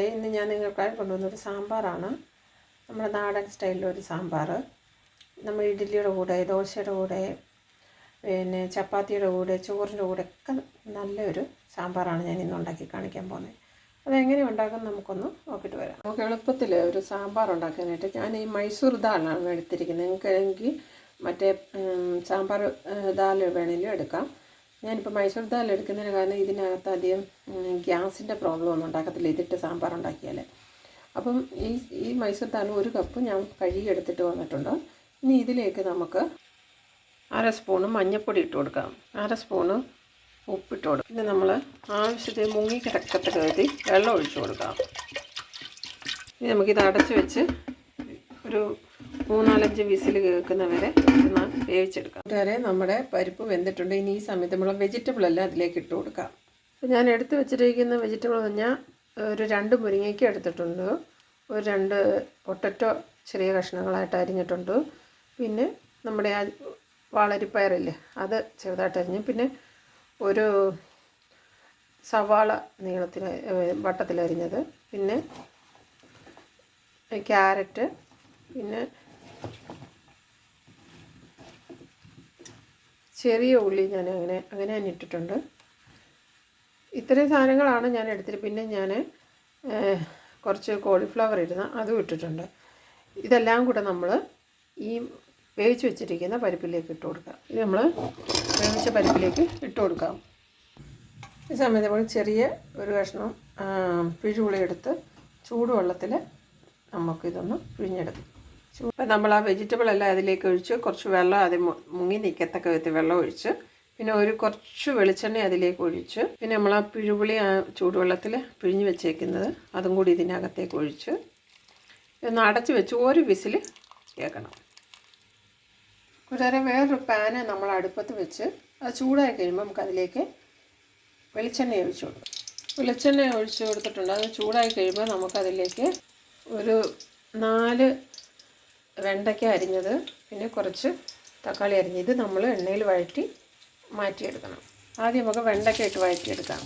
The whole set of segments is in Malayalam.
ഇന്ന് ഞാൻ നിങ്ങൾക്കായി കൊണ്ടുവന്നൊരു സാമ്പാറാണ്. നമ്മുടെ നാടൻ സ്റ്റൈലിലൊരു സാമ്പാർ നമ്മൾ ഇഡ്ഡലിയുടെ കൂടെ ദോശയുടെ കൂടെ പിന്നെ ചപ്പാത്തിയുടെ കൂടെ ചോറിന്റെ കൂടെ ഒക്കെ നല്ലൊരു സാമ്പാറാണ് ഞാൻ ഇന്ന് ഉണ്ടാക്കി കാണിക്കാൻ പോകുന്നത്. അതെങ്ങനെ ഉണ്ടാക്കും നമുക്കൊന്ന് നോക്കിയിട്ട് വരാം. നമുക്ക് എളുപ്പത്തിൽ ഒരു സാമ്പാർ ഉണ്ടാക്കാനായിട്ട് ഞാൻ ഈ മൈസൂർ ദാലാണ് എടുത്തിരിക്കുന്നത്. നിങ്ങൾക്ക് എങ്കിൽ മറ്റേ സാമ്പാർ ദാൽ വേണമെങ്കിലും എടുക്കാം. ഞാനിപ്പോൾ മൈസൂർ ദാൽ എടുക്കുന്നതിന് കാരണം ഇതിനകത്ത് അധികം ഗ്യാസിന്റെ പ്രോബ്ലം ഒന്നും ഉണ്ടാക്കത്തില്ല. ഇതിട്ട് സാമ്പാർ ഉണ്ടാക്കിയാൽ അപ്പം ഈ ഈ മൈസൂർ ദാൽ ഒരു കപ്പ് ഞാൻ കഴുകി എടുത്തിട്ട് വന്നിട്ടുണ്ട്. ഇനി ഇതിലേക്ക് നമുക്ക് അര സ്പൂണ് മഞ്ഞൾപ്പൊടി ഇട്ട് കൊടുക്കാം. അര സ്പൂണ് ഉപ്പിട്ട് കൊടുക്കാം. പിന്നെ നമ്മൾ ആവശ്യത്തിന് മുങ്ങി കിടക്കത്ത കരുതി വെള്ളം ഒഴിച്ചു കൊടുക്കാം. ഇനി നമുക്കിത് അടച്ച് വെച്ച് ഒരു മൂന്നാലഞ്ച് വിസിൽ കേൾക്കുന്നവരെ വേവിച്ചെടുക്കാം. കൂട്ടുകാരെ നമ്മുടെ പരിപ്പ് വെന്തിട്ടുണ്ട്. ഇനി ഈ സമയത്ത് നമ്മൾ വെജിറ്റബിൾ എല്ലാം അതിലേക്ക് ഇട്ട് കൊടുക്കാം. അപ്പോൾ ഞാൻ എടുത്ത് വെച്ചിരിക്കുന്ന വെജിറ്റബിൾ എന്ന് പറഞ്ഞാൽ ഒരു രണ്ട് മുരിങ്ങയ്ക്ക എടുത്തിട്ടുണ്ട്. ഒരു രണ്ട് പൊട്ടറ്റോ ചെറിയ കഷ്ണങ്ങളായിട്ട് അരിഞ്ഞിട്ടുണ്ട്. പിന്നെ നമ്മുടെ ആ വാളരിപ്പയറില്ലേ അത് ചെറുതായിട്ട് അരിഞ്ഞ് പിന്നെ ഒരു സവാള നീളത്തിൽ വട്ടത്തിൽ അരിഞ്ഞത് പിന്നെ ക്യാരറ്റ് പിന്നെ ചെറിയ ഉള്ളി ഞാൻ അങ്ങനെ അങ്ങനെ തന്നെ ഇട്ടിട്ടുണ്ട്. ഇത്രയും സാധനങ്ങളാണ് ഞാൻ എടുത്തത് പിന്നെ ഞാൻ കുറച്ച് കോളിഫ്ലവർ ഇരുന്ന് അതും ഇട്ടിട്ടുണ്ട്. ഇതെല്ലാം കൂടെ നമ്മൾ ഈ വേവിച്ച് വെച്ചിരിക്കുന്ന പരിപ്പിലേക്ക് ഇട്ട് കൊടുക്കാം. ഇത് നമ്മൾ വേവിച്ച പരിപ്പിലേക്ക് ഇട്ട് കൊടുക്കാം. ഈ സമയത്ത് നമ്മൾ ചെറിയ ഒരു കഷ്ണം പിഴുപുളി എടുത്ത് ചൂടുവെള്ളത്തിൽ നമുക്കിതൊന്ന് പിഴിഞ്ഞെടുക്കാം. ഇപ്പം നമ്മൾ ആ വെജിറ്റബിൾ എല്ലാം അതിലേക്ക് ഒഴിച്ച് കുറച്ച് വെള്ളം അതിൽ മുങ്ങി നിൽക്കത്തക്ക വിധത്തിൽ വെള്ളം ഒഴിച്ച് പിന്നെ ഒരു കുറച്ച് വെളിച്ചെണ്ണ അതിലേക്ക് ഒഴിച്ച് പിന്നെ നമ്മൾ ആ പിഴുപുളി ആ ചൂടുവെള്ളത്തിൽ പിഴിഞ്ഞ് വെച്ചേക്കുന്നത് അതും കൂടി ഇതിനകത്തേക്ക് ഒഴിച്ച് ഒന്ന് അടച്ച് വെച്ച് ഒരു വിസിൽ കേൾക്കണം. കൂടാതെ വേറൊരു പാന് നമ്മൾ അടുപ്പത്ത് വെച്ച് അത് ചൂടായി കഴിയുമ്പോൾ നമുക്കതിലേക്ക് വെളിച്ചെണ്ണ ഒഴിച്ച് കൊടുക്കും. വെളിച്ചെണ്ണ ഒഴിച്ച് കൊടുത്തിട്ടുണ്ട്. അത് ചൂടായി കഴിയുമ്പോൾ നമുക്കതിലേക്ക് ഒരു നാല് വെണ്ടയ്ക്ക അരിഞ്ഞത് പിന്നെ കുറച്ച് തക്കാളി അരിഞ്ഞത് നമ്മൾ എണ്ണയിൽ വഴറ്റി മാറ്റിയെടുക്കണം. ആദ്യം നമുക്ക് വെണ്ടയ്ക്ക ഇട്ട് വഴറ്റിയെടുക്കാം.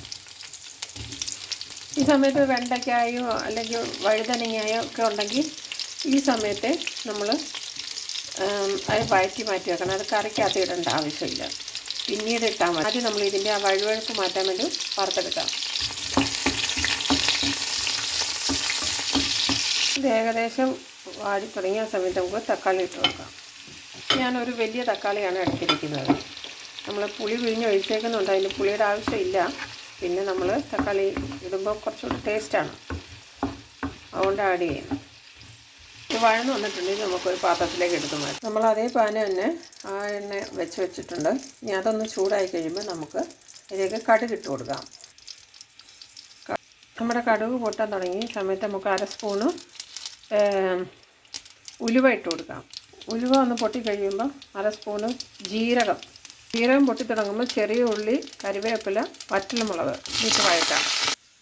ഈ സമയത്ത് വെണ്ടയ്ക്കായോ അല്ലെങ്കിൽ വഴുതനങ്ങയോ ഒക്കെ ഉണ്ടെങ്കിൽ ഈ സമയത്തെ നമ്മൾ അത് വഴറ്റി മാറ്റി വെക്കണം. അത് കറിക്കകത്ത് ഇടേണ്ട ആവശ്യമില്ല. പിന്നീട് ഇട്ടാൽ മതി. ആദ്യം നമ്മൾ ഇതിന്റെ ആ വഴുവഴുപ്പ് മാറ്റാൻ വേണ്ടി വറുത്തെടുക്കാം. ഇത് ഏകദേശം വാടി തുടങ്ങിയ സമയത്ത് നമുക്ക് തക്കാളി ഇട്ട് കൊടുക്കാം. ഞാനൊരു വലിയ തക്കാളിയാണ് എടുത്തിരിക്കുന്നത്. നമ്മൾ പുളി വിഴിഞ്ഞ് ഒഴിച്ചേക്കുന്നുണ്ട്. അതിന് പുളിയുടെ ആവശ്യമില്ല. പിന്നെ നമ്മൾ തക്കാളി ഇടുമ്പോൾ കുറച്ചുകൂടി ടേസ്റ്റാണ് അതുകൊണ്ട് ആഡ് ചെയ്യുന്നു. ഇത് വഴന്ന് വന്നിട്ടുണ്ടെങ്കിൽ നമുക്കൊരു പാത്രത്തിലേക്ക് എടുത്ത് മാറ്റാം. നമ്മൾ അതേ പാന് തന്നെ ആ എണ്ണ വെച്ച് വെച്ചിട്ടുണ്ട്. ഇനി അതൊന്ന് ചൂടായി കഴിയുമ്പോൾ നമുക്ക് ഇതിലേക്ക് കടുക് ഇട്ട് കൊടുക്കാം. നമ്മുടെ കടുക് പൊട്ടാൻ തുടങ്ങി സമയത്ത് നമുക്ക് അര സ്പൂണ് ഉലുവ ഇട്ട് കൊടുക്കാം. ഉലുവ ഒന്ന് പൊട്ടി കഴിയുമ്പോൾ അര സ്പൂണ് ജീരകം. ജീരകം പൊട്ടി തുടങ്ങുമ്പോൾ ചെറിയ ഉള്ളി കരിവേപ്പില വറ്റൽമുളക് ഇട്ട് വഴറ്റാം.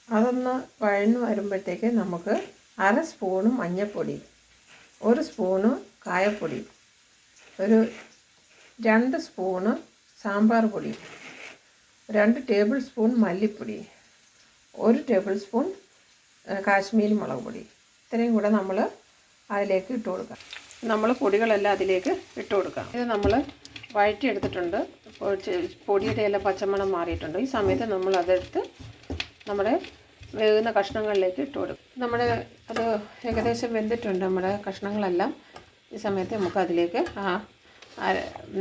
അതൊന്ന് വഴന്ന് വരുമ്പോഴത്തേക്ക് നമുക്ക് അര സ്പൂണ് മഞ്ഞൾപ്പൊടി ഒരു സ്പൂണ് കായപ്പൊടി ഒരു രണ്ട് സ്പൂണ് സാമ്പാർ പൊടി രണ്ട് ടേബിൾ സ്പൂൺ മല്ലിപ്പൊടി ഒരു ടേബിൾ സ്പൂൺ കാശ്മീരി മുളക് പൊടി. ഇത്രയും കൂടെ നമ്മൾ അതിലേക്ക് ഇട്ട് കൊടുക്കാം. നമ്മൾ പൊടികളെല്ലാം അതിലേക്ക് ഇട്ട് കൊടുക്കാം. ഇത് നമ്മൾ വഴറ്റിയെടുത്തിട്ടുണ്ട്. പൊടിയുടെ എല്ലാം പച്ചമണം മാറിയിട്ടുണ്ട്. ഈ സമയത്ത് നമ്മൾ അതെടുത്ത് നമ്മുടെ വേകുന്ന കഷ്ണങ്ങളിലേക്ക് ഇട്ട് കൊടുക്കും. നമ്മുടെ അത് ഏകദേശം വെന്തിട്ടുണ്ട് നമ്മുടെ കഷ്ണങ്ങളെല്ലാം. ഈ സമയത്ത് നമുക്ക് അതിലേക്ക് ആ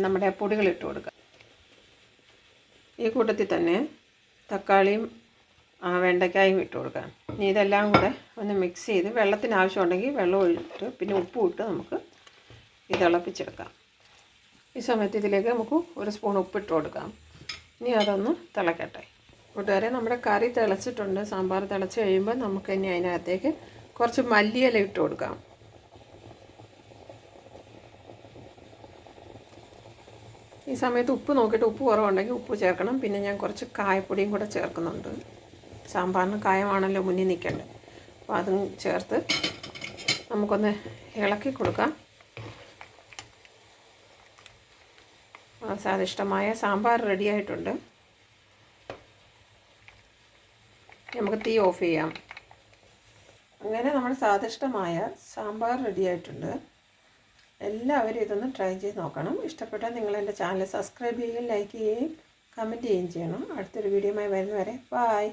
നമ്മുടെ പൊടികൾ ഇട്ട് കൊടുക്കാം. ഈ കൂട്ടത്തിൽ തന്നെ തക്കാളിയും വെണ്ടയ്ക്കായും ഇട്ട് കൊടുക്കാം. ഇനി ഇതെല്ലാം കൂടെ ഒന്ന് മിക്സ് ചെയ്ത് വെള്ളത്തിന് ആവശ്യമുണ്ടെങ്കിൽ വെള്ളം ഒഴിച്ചിട്ട് പിന്നെ ഉപ്പും ഇട്ട് നമുക്ക് ഇത് തിളപ്പിച്ചെടുക്കാം. ഈ സമയത്ത് ഇതിലേക്ക് നമുക്ക് ഒരു സ്പൂൺ ഉപ്പിട്ട് കൊടുക്കാം. ഇനി അതൊന്ന് തിളക്കട്ടെ. കൂട്ടുകാരെ നമ്മുടെ കറി തിളച്ചിട്ടുണ്ട്. സാമ്പാർ തിളച്ച് കഴിയുമ്പോൾ നമുക്ക് ഇനി അതിനകത്തേക്ക് കുറച്ച് മല്ലിയില ഇട്ട് കൊടുക്കാം. ഈ സമയത്ത് ഉപ്പ് നോക്കിയിട്ട് ഉപ്പ് കുറവുണ്ടെങ്കിൽ ഉപ്പ് ചേർക്കണം. പിന്നെ ഞാൻ കുറച്ച് കായപ്പൊടിയും കൂടെ ചേർക്കുന്നുണ്ട്. സാമ്പാറിന് കായമാണല്ലോ മുന്നിൽ നിൽക്കേണ്ടത്. അപ്പോൾ അതും ചേർത്ത് നമുക്കൊന്ന് ഇളക്കി കൊടുക്കാം. സ്വാദിഷ്ടമായ സാമ്പാർ റെഡി ആയിട്ടുണ്ട്. നമുക്ക് തീ ഓഫ് ചെയ്യാം. അങ്ങനെ നമ്മൾ സ്വാദിഷ്ടമായ സാമ്പാർ റെഡി ആയിട്ടുണ്ട്. എല്ലാവരും ഇതൊന്ന് ട്രൈ ചെയ്ത് നോക്കണം. ഇഷ്ടപ്പെട്ടാൽ നിങ്ങൾ എന്റെ ചാനൽ സബ്സ്ക്രൈബ് ചെയ്യുകയും ലൈക്ക് ചെയ്യുകയും കമന്റ് ചെയ്യുകയും ചെയ്യണം. അടുത്തൊരു വീഡിയോയുമായി വരുന്നവരെ ബായ്